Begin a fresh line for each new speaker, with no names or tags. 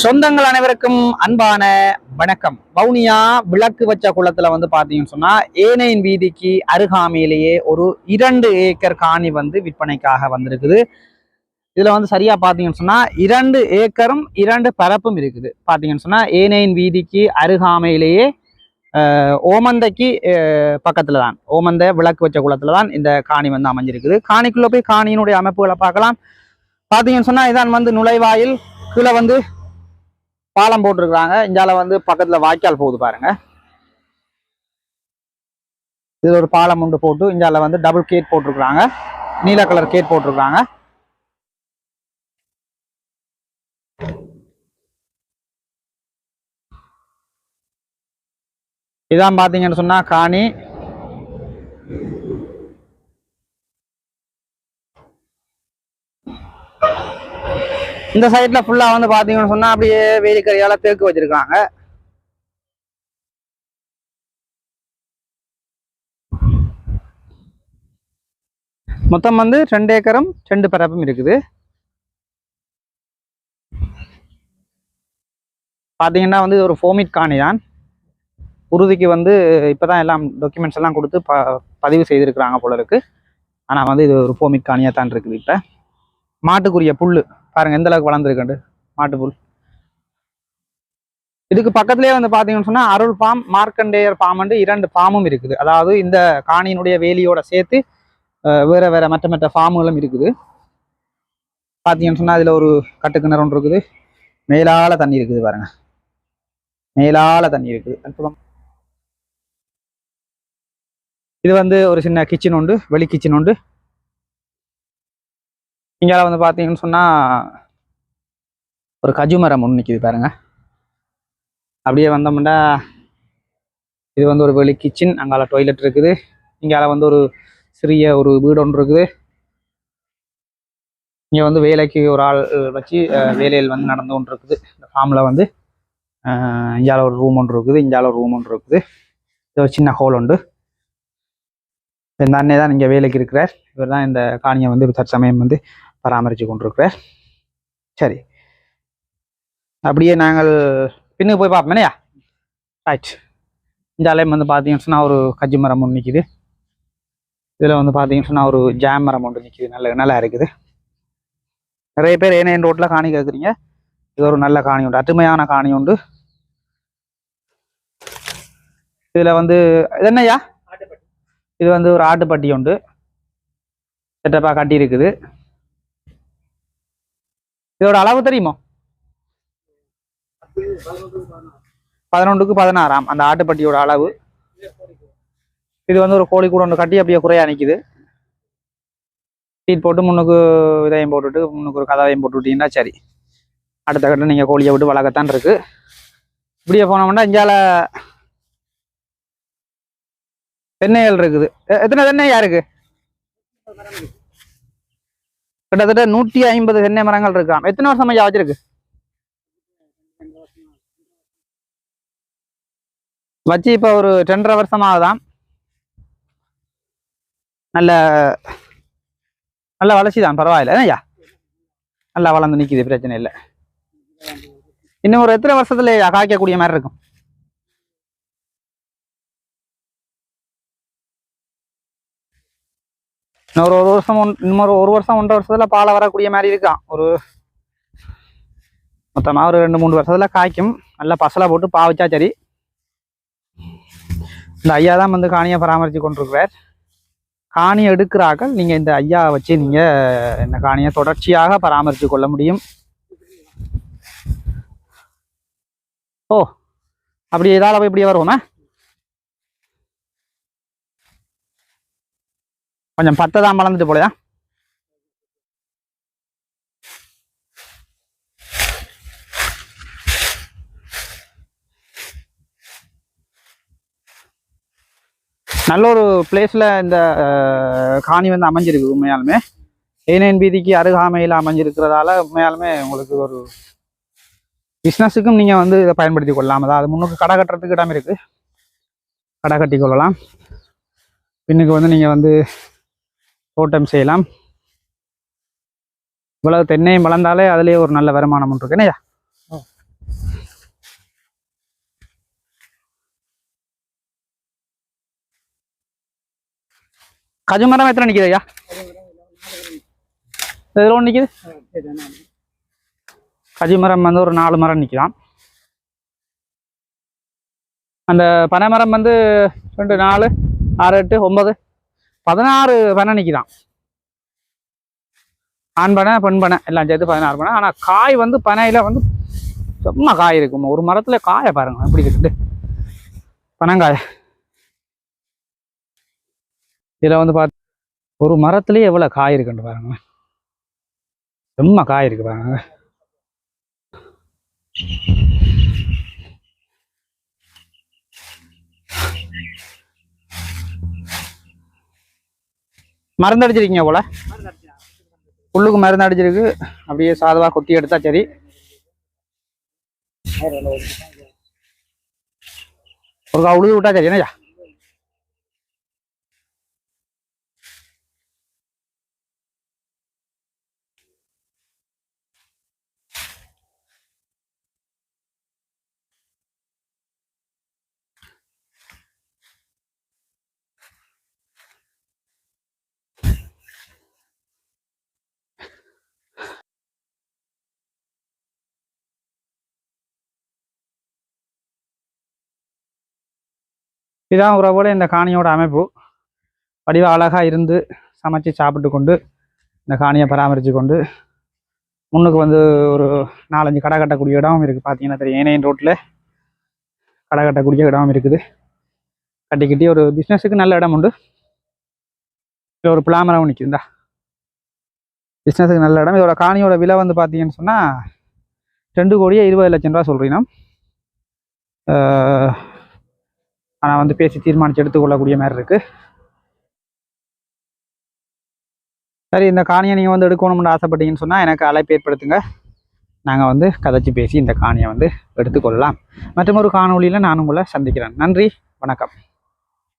சொந்தங்கள் அனைவருக்கும் அன்பான வணக்கம். வவுனியா விளக்கு வச்ச குளத்துல வந்து பாத்தீங்கன்னு சொன்னா ஏனையின் வீதிக்கு அருகாமையிலேயே ஒரு இரண்டு ஏக்கர் காணி வந்து விற்பனைக்காக வந்திருக்குது. இதுல வந்து சரியா பாத்தீங்கன்னு சொன்னா இரண்டு ஏக்கரும் இரண்டு பரப்பும் இருக்குது. பாத்தீங்கன்னு சொன்னா ஏனையின் வீதிக்கு அருகாமையிலேயே ஓமந்தைக்கு பக்கத்துல தான் ஓமந்த விளக்கு வச்ச குளத்துல தான் இந்த காணி வந்து அமைஞ்சிருக்குது. காணிக்குள்ள போய் காணியினுடைய அமைப்புகளை பார்க்கலாம். பாத்தீங்கன்னு சொன்னா இதான் வந்து நுழைவாயில். கீழே வந்து பாலம் போட்டிருக்கிறாங்க. இந்தால வந்து பக்கத்துல வாய்க்கால் போகுது பாருங்க. இது ஒரு பாலம் உண்டு போட்டு இந்தால வந்து டபுள் கேட் போட்டிருக்காங்க நீல கலர் கேட் போட்டிருக்காங்க இதான் பாத்தீங்கன்னு சொன்னா காணி. இந்த சைட்ல ஃபுல்லா வந்து பாத்தீங்கன்னு சொன்னா அப்படியே வேலிக்கரையால தேக்கு வச்சிருக்காங்க. மொத்தம் வந்து ரெண்டு ஏக்கரும் ரெண்டு பரப்பும் இருக்குது. பார்த்தீங்கன்னா வந்து ஒரு ஃபோமிட் காணி தான் உறுதிக்கு வந்து இப்பதான் எல்லாம் டாக்குமெண்ட்ஸ் எல்லாம் கொடுத்து ப பதிவு செய்திருக்கிறாங்க போல இருக்கு. ஆனால் வந்து இது ஒரு ஃபோமிட் காணியாக தான் இருக்குது இப்போ. மாட்டுக்குரிய புல் பாருங்க எந்த அளவுக்கு வளர்ந்துருக்குண்டு மாட்டு இதுக்கு பக்கத்துலேயே வந்து பார்த்தீங்கன்னு சொன்னால் அருள் பாம் மார்க்கண்டேயர் பாம்பு இரண்டு பாம்பும் இருக்குது. அதாவது இந்த காணியினுடைய வேலியோட சேர்த்து வேற வேற மற்ற மற்ற ஃபார்முகளும் இருக்குது. பார்த்தீங்கன்னு சொன்னால் அதில் ஒரு கட்டுக்கிணறு ஒன்று இருக்குது. மேலால தண்ணி இருக்குது பாருங்க. மேலால தண்ணி இருக்குது. அற்புதம் இது வந்து ஒரு சின்ன கிச்சன் உண்டு வெளி கிச்சன் உண்டு. இங்கால வந்து பார்த்தீங்கன்னு சொன்னால் ஒரு கஜு மரம் ஒன்று நிற்கிது பாருங்க. அப்படியே வந்தோம்னா இது வந்து ஒரு வெளி கிச்சன் அங்கால டொய்லெட் இருக்குது. இங்கால வந்து ஒரு சிறிய ஒரு வீடு ஒன்று இருக்குது. இங்கே வந்து வேலைக்கு ஒரு ஆள் வச்சு வேலையில் வந்து நடந்து கொண்டு இருக்குது இந்த ஃபார்மில் வந்து இங்கால ஒரு ரூம் ஒன்று இருக்குது இங்கால ஒரு ரூம் ஒன்று இருக்குது. இது ஒரு சின்ன ஹோல் உண்டு. இந்த அண்ணே தான் இங்கே வேலைக்கு இருக்கிறார். இவர் தான் இந்த காணியை வந்து தற்சமயம் வந்து பராமரித்து கொண்டிருக்கிறார். சரி. அப்படியே நாங்கள் பின்னுக்கு போய் பார்ப்போமேனையா ரைட் இந்த அலையம் வந்து பார்த்தீங்கன்னு சொன்னால் ஒரு கஜ்ஜி மரம் ஒன்று நிற்கிது இதில் வந்து பார்த்தீங்கன்னு சொன்னால் ஒரு ஜாம் மரம் ஒன்று நிற்கிது நல்ல நல்லா இருக்குது. நிறைய பேர் ஏனையன் ரோட்டில் காணி கேட்குறீங்க இது ஒரு நல்ல காணி உண்டு. அருமையான காணி உண்டு. இதில் வந்து இது என்னய்யா? இது வந்து ஒரு ஆட்டுப்பட்டி உண்டு. செட்டப்பாக கட்டி இருக்குது. இதோட அளவு தெரியுமோ? பதினொன்றுக்கு பதினாறாம். அந்த ஆட்டுப்பட்டியோட அளவு. இது வந்து ஒரு கோழி கூட ஒன்று கட்டி அப்படியே குறையா நிற்குது சீட் போட்டு முன்னுக்கு விதையம் போட்டுட்டு முன்னுக்கு ஒரு கதவையும் போட்டு விட்டீங்கன்னா சரி. அடுத்த கட்டம் நீங்கள் கோழியை விட்டு வளர்க்கத்தான் இருக்கு. இப்படியே போனோம்னா இங்கேயால தென்னைகள் இருக்குது. எத்தனை தென்னையா இருக்கு கிட்டத்தட்ட நூற்றி ஐம்பது தென்னை மரங்கள் இருக்காம். எத்தனை வருஷம் ஐயா வச்சிருக்கு? வச்சு இப்போ ஒரு ரெண்டரை வருஷமாகதான் நல்ல நல்ல வளர்ச்சி தான் பரவாயில்ல. என்ன ஐயா? நல்லா வளர்ந்து நிற்கிது பிரச்சனை இல்லை. இன்னும் ஒரு எத்தனை வருஷத்துல காய்க்கக்கூடிய மாதிரி இருக்கும்? இன்னொரு ஒரு வருஷம் ஒன்- இன்னொரு ஒரு வருஷம் ஒன்றரை வருஷத்தில் பாலை வரக்கூடிய மாதிரி இருக்கான். ஒரு மொத்தமாக ஒரு ரெண்டு மூணு வருஷத்தில் காய்க்கும். நல்லா பசலை போட்டு பாவிச்சா சரி. இந்த ஐயா தான் வந்து காணியை பராமரித்து கொண்டிருக்கிறார். காணி எடுக்கிறாக்கள் நீங்கள் இந்த ஐயா வச்சு நீங்கள் இந்த காணியை தொடர்ச்சியாக பராமரித்து கொள்ள முடியும். ஓ அப்படி ஏதாவது போய் இப்படியே வருவோமா? கொஞ்சம் பத்தை தான் மலர்ந்துட்டு போலையா? நல்ல ஒரு பிளேஸில் இந்த காணி வந்து அமைஞ்சிருக்கு உண்மையாலுமே. ஏனேன் வீதிக்கு அருகாமையில் அமைஞ்சிருக்கிறதால உண்மையாலுமே உங்களுக்கு ஒரு பிஸ்னஸுக்கும் நீங்கள் வந்து இதை பயன்படுத்தி கொள்ளலாம். அதாவது முன்னுக்கு கடை கட்டுறதுக்கு இடம் இருக்குது கடை கட்டி கொள்ளலாம். பின்னுக்கு வந்து நீங்கள் வந்து தோட்டம் செய்யலாம். இவ்வளவு தென்னையும் வளர்ந்தாலே அதுலயே ஒரு நல்ல வருமானம் இருக்கு. என்னையா கஜு மரம் எத்தனை நிற்கிது ஐயா? எதில் ஒண்ணு நிற்கிது கஜு மரம் வந்து ஒரு நாலு மரம் நிக்கலாம். அந்த பனைமரம் வந்து ரெண்டு நாலு ஆறு எட்டு ஒன்பது பதினாறு பனை தான் ஆண் பனை பெண் பனை எல்லாம் சேர்த்து பதினாறு பனை. ஆனால் காய் வந்து பனையில் வந்து செம்ம காய் இருக்கும். ஒரு மரத்தில் காயை பாருங்க எப்படி இருக்குது. பனங்காய். இதில் வந்து பார்த்து ஒரு மரத்துலேயே எவ்வளோ காய் இருக்குன்னு பாருங்க. செம்ம காய் இருக்கு பாருங்க. மருந்து அடிச்சிருக்கீங்க போல. புல்லுக்கு மருந்து அடிச்சிருக்கு அப்படியே சாதவா கொத்தி எடுத்தா சரி. ஒரு உழுது விட்டா சரி. என்னையா இதான் உறவோட இந்த காணியோட அமைப்பு. வடிவ அழகா இருந்து சமைச்சு சாப்பிட்டு கொண்டு இந்த காணியை பராமரித்து கொண்டு முன்னுக்கு வந்து ஒரு நாலஞ்சு கடை கட்டக்கூடிய இடமும் இருக்குது பார்த்தீங்கன்னா தெரியும் ஏனையன் ரோட்டில் கடை கட்டக்கூடிய இடமும் இருக்குது. கட்டிக்கிட்டி ஒரு பிஸ்னஸுக்கு நல்ல இடம் உண்டு. இதில் ஒரு பிளாமரம் நிற்குதுண்டா பிஸ்னஸுக்கு நல்ல இடம். இதோட காணியோட விலை வந்து பார்த்தீங்கன்னு சொன்னால் ரெண்டு கோடியே இருபது லட்சம் ரூபா சொல்கிறீங்கன்னா ஆனால் வந்து பேசி தீர்மானித்து எடுத்துக்கொள்ளக்கூடிய மாதிரி இருக்குது சரி இந்த காணியை நீங்கள் வந்து எடுக்கணும்னு ஆசைப்பட்டீங்கன்னு சொன்னால் எனக்கு அழைப்பு ஏற்படுத்துங்க. நாங்கள் வந்து கதைச்சி பேசி இந்த காணியை வந்து எடுத்துக்கொள்ளலாம். மற்றும் ஒரு காணொளியில் நான் உங்களை சந்திக்கிறேன். நன்றி வணக்கம்.